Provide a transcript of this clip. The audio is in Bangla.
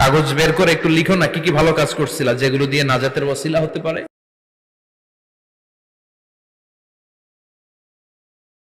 কাগজ বের করে একটু লিখো না, কি কি ভালো কাজ করছিলা, যেগুলো দিয়ে নাজাতের ওসিলা হতে পারে?